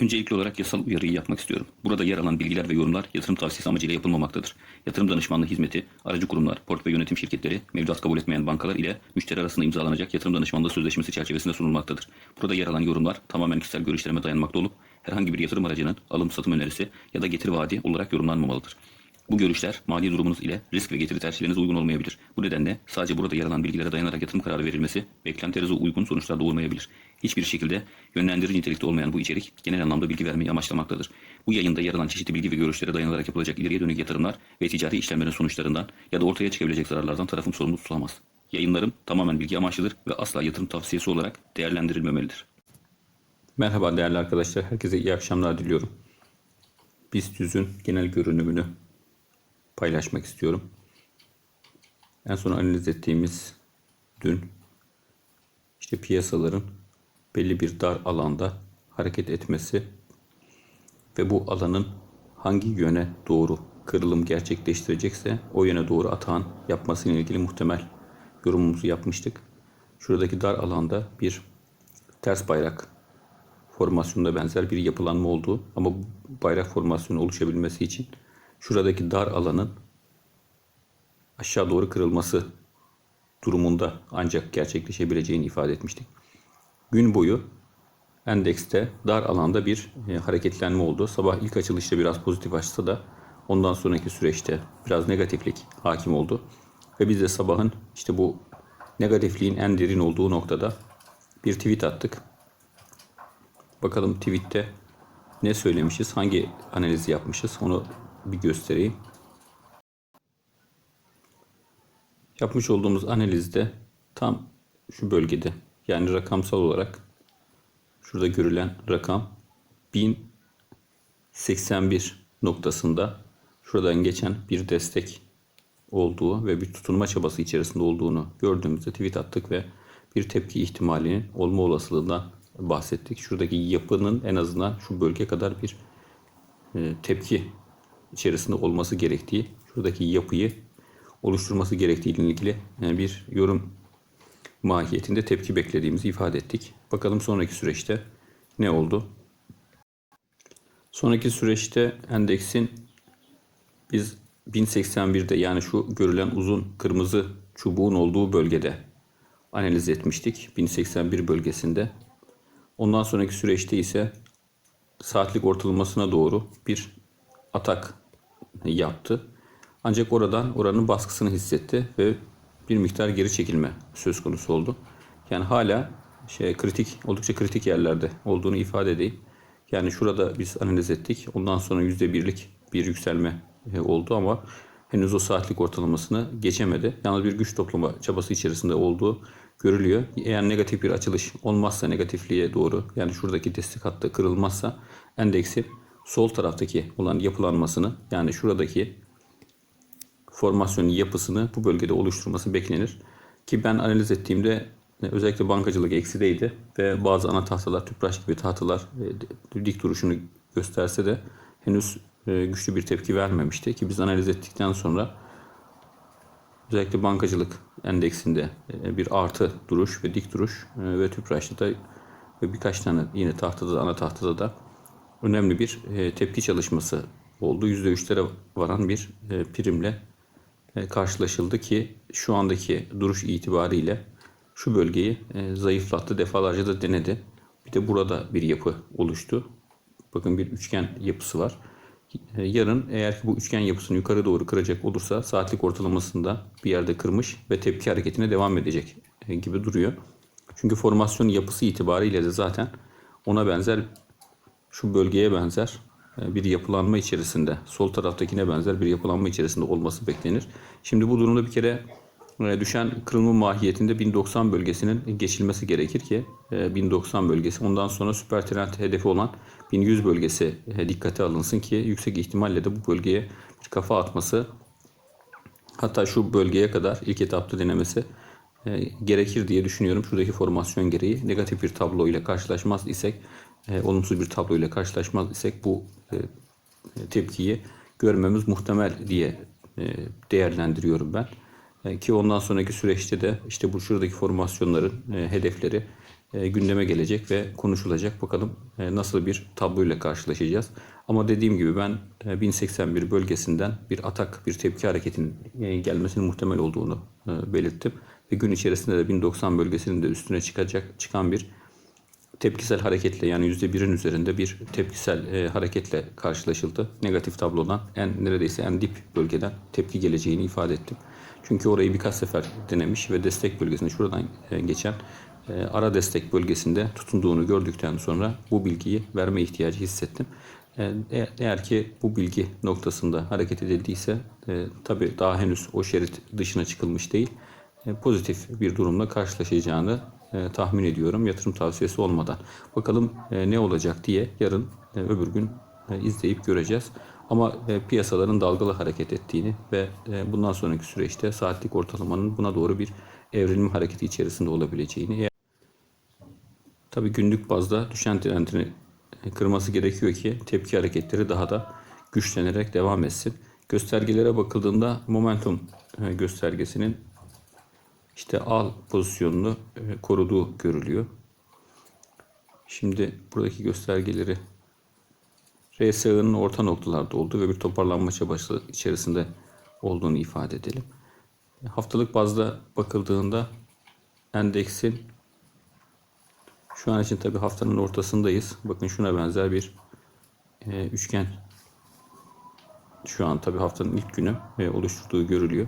Öncelikli olarak yasal uyarıyı yapmak istiyorum. Burada yer alan bilgiler ve yorumlar yatırım tavsiyesi amacıyla yapılmamaktadır. Yatırım danışmanlığı hizmeti, aracı kurumlar, portföy yönetim şirketleri, mevduat kabul etmeyen bankalar ile müşteri arasında imzalanacak yatırım danışmanlığı sözleşmesi çerçevesinde sunulmaktadır. Burada yer alan yorumlar tamamen kişisel görüşlerime dayanmakta olup herhangi bir yatırım aracının alım satım önerisi ya da getiri vaadi olarak yorumlanmamalıdır. Bu görüşler mali durumunuz ile risk ve getiri tercihlerinize uygun olmayabilir. Bu nedenle sadece burada yer alan bilgilere dayanarak yatırım kararı verilmesi beklentilerinize uygun sonuçlar doğurmayabilir. Hiçbir şekilde yönlendirici nitelikte olmayan bu içerik genel anlamda bilgi vermeyi amaçlamaktadır. Bu yayında yer alan çeşitli bilgi ve görüşlere dayanarak yapılacak ileriye dönük yatırımlar ve ticari işlemlerin sonuçlarından ya da ortaya çıkabilecek zararlardan tarafım sorumlu tutulamaz. Yayınlarım tamamen bilgi amaçlıdır ve asla yatırım tavsiyesi olarak değerlendirilmemelidir. Merhaba değerli arkadaşlar, herkese iyi akşamlar diliyorum. BIST 100'ün genel görünümünü paylaşmak istiyorum. En son analiz ettiğimiz dün işte piyasaların belli bir dar alanda hareket etmesi ve bu alanın hangi yöne doğru kırılım gerçekleştirecekse o yöne doğru atağın yapmasıyla ilgili muhtemel yorumumuzu yapmıştık. Şuradaki dar alanda bir ters bayrak formasyonuna benzer bir yapılanma olduğu ama bu bayrak formasyonu oluşabilmesi için şuradaki dar alanın aşağı doğru kırılması durumunda ancak gerçekleşebileceğini ifade etmiştik. Gün boyu endekste dar alanda bir e, hareketlenme oldu. Sabah ilk açılışta biraz pozitif açsa da ondan sonraki süreçte biraz negatiflik hakim oldu. Ve biz de sabahın işte bu negatifliğin en derin olduğu noktada bir tweet attık. Bakalım tweette ne söylemişiz, hangi analizi yapmışız onu bir göstereyim. Yapmış olduğumuz analizde tam şu bölgede yani rakamsal olarak şurada görülen rakam 1081 noktasında şuradan geçen bir destek olduğu ve bir tutunma çabası içerisinde olduğunu gördüğümüzde tweet attık ve bir tepki ihtimalinin olma olasılığından bahsettik. Şuradaki yapının en azından şu bölge kadar bir e, tepki içerisinde olması gerektiği, şuradaki yapıyı oluşturması gerektiği ile ilgili bir yorum mahiyetinde tepki beklediğimizi ifade ettik. Bakalım sonraki süreçte ne oldu? Sonraki süreçte endeksin biz 1081'de yani şu görülen uzun kırmızı çubuğun olduğu bölgede analiz etmiştik. 1081 bölgesinde. Ondan sonraki süreçte ise saatlik ortalamasına doğru bir atak yaptı. Ancak oradan oranın baskısını hissetti ve bir miktar geri çekilme söz konusu oldu. Yani hala şey kritik oldukça kritik yerlerde olduğunu ifade edeyim. Yani şurada biz analiz ettik. Ondan sonra %1'lik bir yükselme e, oldu ama henüz o saatlik ortalamasını geçemedi. Yalnız bir güç toplama çabası içerisinde olduğu görülüyor. Eğer negatif bir açılış olmazsa negatifliğe doğru yani şuradaki destek hattı kırılmazsa endeksi sol taraftaki olan yapılanmasını yani şuradaki formasyonun yapısını bu bölgede oluşturması beklenir. Ki ben analiz ettiğimde e, özellikle bankacılık eksideydi ve bazı ana tahtalar, tüpraş gibi tahtalar e, dik duruşunu gösterse de henüz e, güçlü bir tepki vermemişti. Ki biz analiz ettikten sonra özellikle bankacılık endeksinde bir artı duruş ve dik duruş ve tüpraşta da ve birkaç tane yine tahtada da ana tahtada da önemli bir tepki çalışması oldu. %3'lere varan bir primle e, karşılaşıldı ki şu andaki duruş itibariyle şu bölgeyi e, zayıflattı. Defalarca da denedi. Bir de burada bir yapı oluştu. Bakın bir üçgen yapısı var. E, yarın eğer ki bu üçgen yapısını yukarı doğru kıracak olursa saatlik ortalamasında bir yerde kırmış ve tepki hareketine devam edecek gibi duruyor. Çünkü formasyon yapısı itibariyle de zaten ona benzer şu bölgeye benzer e, bir yapılanma içerisinde, sol taraftakine benzer bir yapılanma içerisinde olması beklenir. Şimdi bu durumda bir kere e, düşen kırılma mahiyetinde 1090 bölgesinin geçilmesi gerekir ki 1090 e, bölgesi ondan sonra süper trend hedefi olan 1100 bölgesi dikkate alınsın ki yüksek ihtimalle de bu bölgeye bir kafa atması hatta şu bölgeye kadar ilk etapta denemesi gerekir diye düşünüyorum. Şuradaki formasyon gereği negatif bir tablo ile karşılaşmaz isek e, olumsuz bir tablo ile karşılaşmaz isek bu e, tepkiyi görmemiz muhtemel diye e, değerlendiriyorum ben. E, ki ondan sonraki süreçte de işte bu şuradaki formasyonların e, hedefleri e, gündeme gelecek ve konuşulacak. Bakalım e, nasıl bir tabloyla karşılaşacağız. Ama dediğim gibi ben e, 1081 bölgesinden bir atak, bir tepki hareketinin e, gelmesinin muhtemel olduğunu e, belirttim. Ve gün içerisinde de 1090 bölgesinin de üstüne çıkacak çıkan bir tepkisel hareketle yani %1'in üzerinde bir tepkisel e, hareketle karşılaşıldı. Negatif tablodan en neredeyse en dip bölgeden tepki geleceğini ifade ettim. Çünkü orayı birkaç sefer denemiş ve destek bölgesinde şuradan e, geçen e, ara destek bölgesinde tutunduğunu gördükten sonra bu bilgiyi verme ihtiyacı hissettim. E, e- eğer ki bu bilgi noktasında hareket edildiyse e, tabii daha henüz o şerit dışına çıkılmış değil pozitif bir durumla karşılaşacağını e, tahmin ediyorum yatırım tavsiyesi olmadan. Bakalım e, ne olacak diye yarın e, öbür gün e, izleyip göreceğiz. Ama e, piyasaların dalgalı hareket ettiğini ve e, bundan sonraki süreçte saatlik ortalamanın buna doğru bir evrilim hareketi içerisinde olabileceğini Tabii günlük bazda düşen trendini kırması gerekiyor ki tepki hareketleri daha da güçlenerek devam etsin. Göstergelere bakıldığında momentum e, göstergesinin işte al pozisyonunu e, koruduğu görülüyor. Şimdi buradaki göstergeleri RSI'nin orta noktalarda olduğu ve bir toparlanma çabası içerisinde olduğunu ifade edelim. Haftalık bazda bakıldığında endeksin şu an için tabi haftanın ortasındayız. Bakın şuna benzer bir e, üçgen şu an tabi haftanın ilk günü e, oluşturduğu görülüyor.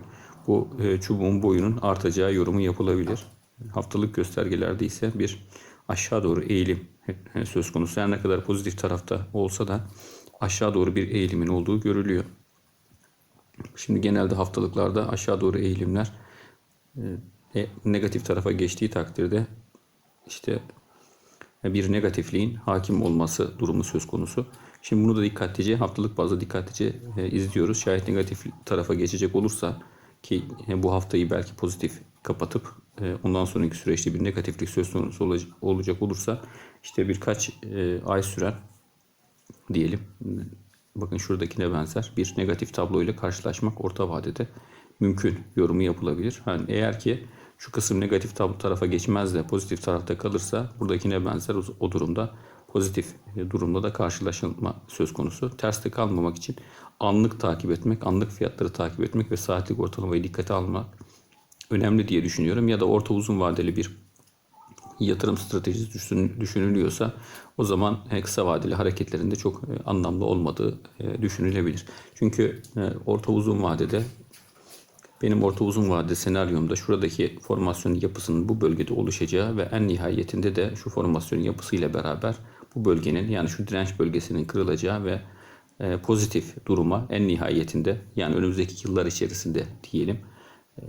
Bu e, çubuğun boyunun artacağı yorumu yapılabilir. Haftalık göstergelerde ise bir aşağı doğru eğilim e, söz konusu. Her ne kadar pozitif tarafta olsa da aşağı doğru bir eğilimin olduğu görülüyor. Şimdi genelde haftalıklarda aşağı doğru eğilimler e, negatif tarafa geçtiği takdirde işte bir negatifliğin hakim olması durumu söz konusu. Şimdi bunu da dikkatlice haftalık bazda dikkatlice e, izliyoruz. Şayet negatif tarafa geçecek olursa ki e, bu haftayı belki pozitif kapatıp e, ondan sonraki süreçte bir negatiflik söz konusu olacak, olursa işte birkaç e, ay süren diyelim bakın şuradakine benzer bir negatif tablo ile karşılaşmak orta vadede mümkün yorumu yapılabilir. Yani eğer ki şu kısım negatif tablo tarafa geçmez de pozitif tarafta kalırsa buradakine benzer o durumda pozitif durumda da karşılaşılma söz konusu. Terste kalmamak için anlık takip etmek, anlık fiyatları takip etmek ve saatlik ortalamayı dikkate almak önemli diye düşünüyorum. Ya da orta uzun vadeli bir yatırım stratejisi düşün- düşünülüyorsa o zaman e, kısa vadeli hareketlerinde çok e, anlamlı olmadığı e, düşünülebilir. Çünkü orta uzun vadede benim orta uzun vade senaryomda şuradaki formasyon yapısının bu bölgede oluşacağı ve en nihayetinde de şu formasyon yapısıyla beraber bu bölgenin yani şu direnç bölgesinin kırılacağı ve e, pozitif duruma en nihayetinde yani önümüzdeki yıllar içerisinde diyelim e,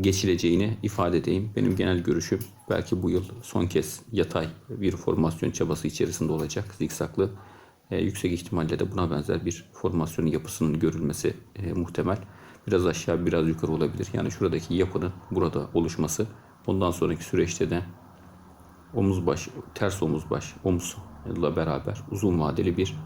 geçileceğini ifade edeyim. Benim genel görüşüm belki bu yıl son kez yatay bir formasyon çabası içerisinde olacak. Zikzaklı e, yüksek ihtimalle de buna benzer bir formasyon yapısının görülmesi e, muhtemel. Biraz aşağı biraz yukarı olabilir. Yani şuradaki yapının burada oluşması bundan sonraki süreçte de omuz baş, ters omuz baş, omuzla beraber uzun vadeli bir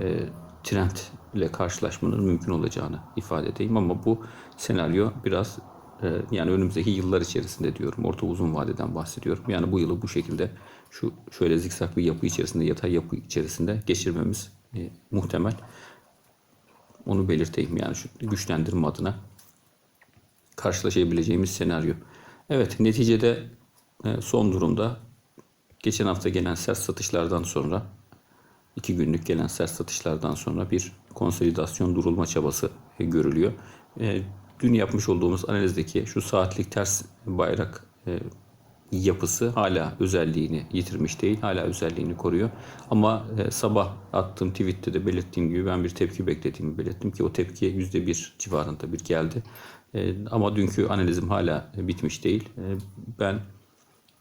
e, trend ile karşılaşmanın mümkün olacağını ifade edeyim. Ama bu senaryo biraz e, yani önümüzdeki yıllar içerisinde diyorum. Orta uzun vadeden bahsediyorum. Yani bu yılı bu şekilde şu şöyle zikzak bir yapı içerisinde, yatay yapı içerisinde geçirmemiz e, muhtemel. Onu belirteyim yani şu güçlendirme adına karşılaşabileceğimiz senaryo. Evet neticede e, son durumda geçen hafta gelen sert satışlardan sonra iki günlük gelen sert satışlardan sonra bir konsolidasyon durulma çabası görülüyor. E, Dün yapmış olduğumuz analizdeki şu saatlik ters bayrak e, yapısı hala özelliğini yitirmiş değil. Hala özelliğini koruyor. Ama e, sabah attığım tweette de belirttiğim gibi ben bir tepki beklediğimi belirttim ki o tepki %1 civarında bir geldi. Ama dünkü analizim hala bitmiş değil. Ben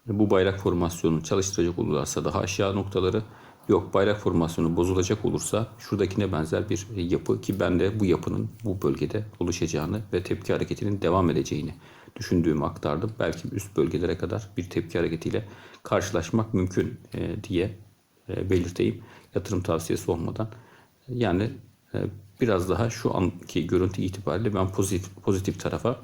bu bayrak formasyonunu çalıştıracak olurlarsa daha aşağı noktaları yok bayrak formasyonu bozulacak olursa şuradakine benzer bir yapı ki ben de bu yapının bu bölgede oluşacağını ve tepki hareketinin devam edeceğini düşündüğümü aktardım. Belki üst bölgelere kadar bir tepki hareketiyle karşılaşmak mümkün e, diye e, belirteyim. Yatırım tavsiyesi olmadan. Yani e, biraz daha şu anki görüntü itibariyle ben pozitif, pozitif tarafa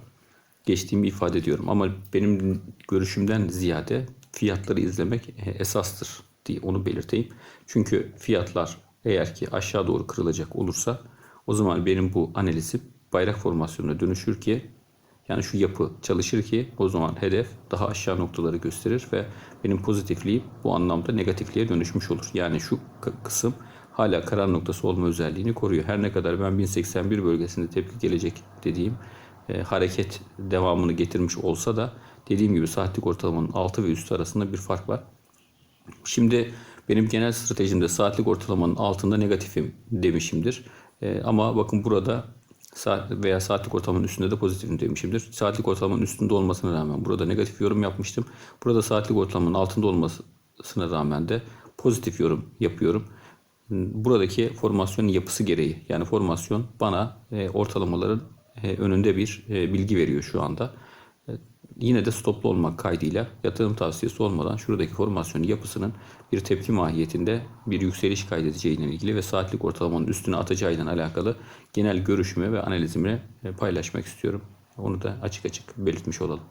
geçtiğimi ifade ediyorum. Ama benim görüşümden ziyade fiyatları izlemek e, esastır diye onu belirteyim. Çünkü fiyatlar eğer ki aşağı doğru kırılacak olursa o zaman benim bu analizim bayrak formasyonuna dönüşür ki yani şu yapı çalışır ki o zaman hedef daha aşağı noktaları gösterir ve benim pozitifliğim bu anlamda negatifliğe dönüşmüş olur. Yani şu kısım hala karar noktası olma özelliğini koruyor. Her ne kadar ben 1081 bölgesinde tepki gelecek dediğim e, hareket devamını getirmiş olsa da dediğim gibi saatlik ortalamanın altı ve üstü arasında bir fark var. Şimdi benim genel stratejimde saatlik ortalamanın altında negatifim demişimdir. Ee, ama bakın burada saat veya saatlik ortalamanın üstünde de pozitifim demişimdir. Saatlik ortalamanın üstünde olmasına rağmen burada negatif yorum yapmıştım. Burada saatlik ortalamanın altında olmasına rağmen de pozitif yorum yapıyorum. Buradaki formasyonun yapısı gereği yani formasyon bana e, ortalamaların e, önünde bir e, bilgi veriyor şu anda. E, Yine de stoplu olmak kaydıyla yatırım tavsiyesi olmadan şuradaki formasyon yapısının bir tepki mahiyetinde bir yükseliş kaydedeceğiyle ilgili ve saatlik ortalamanın üstüne atacağıyla alakalı genel görüşümü ve analizimi e, paylaşmak istiyorum. Onu da açık açık belirtmiş olalım.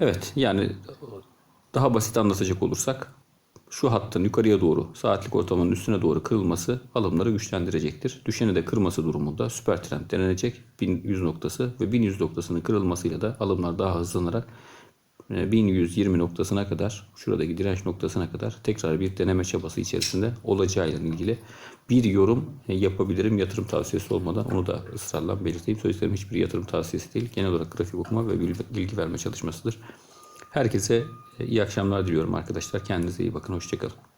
Evet yani daha basit anlatacak olursak şu hattın yukarıya doğru saatlik ortalamanın üstüne doğru kırılması alımları güçlendirecektir. Düşeni de kırması durumunda süper trend denenecek 1100 noktası ve 1100 noktasının kırılmasıyla da alımlar daha hızlanarak e, 1120 noktasına kadar şuradaki direnç noktasına kadar tekrar bir deneme çabası içerisinde olacağıyla ilgili bir yorum e, yapabilirim yatırım tavsiyesi olmadan onu da ısrarla belirteyim. Söylediklerim hiçbir yatırım tavsiyesi değil. Genel olarak grafik okuma ve bilgi verme çalışmasıdır. Herkese e, iyi akşamlar diliyorum arkadaşlar. Kendinize iyi bakın. Hoşçakalın.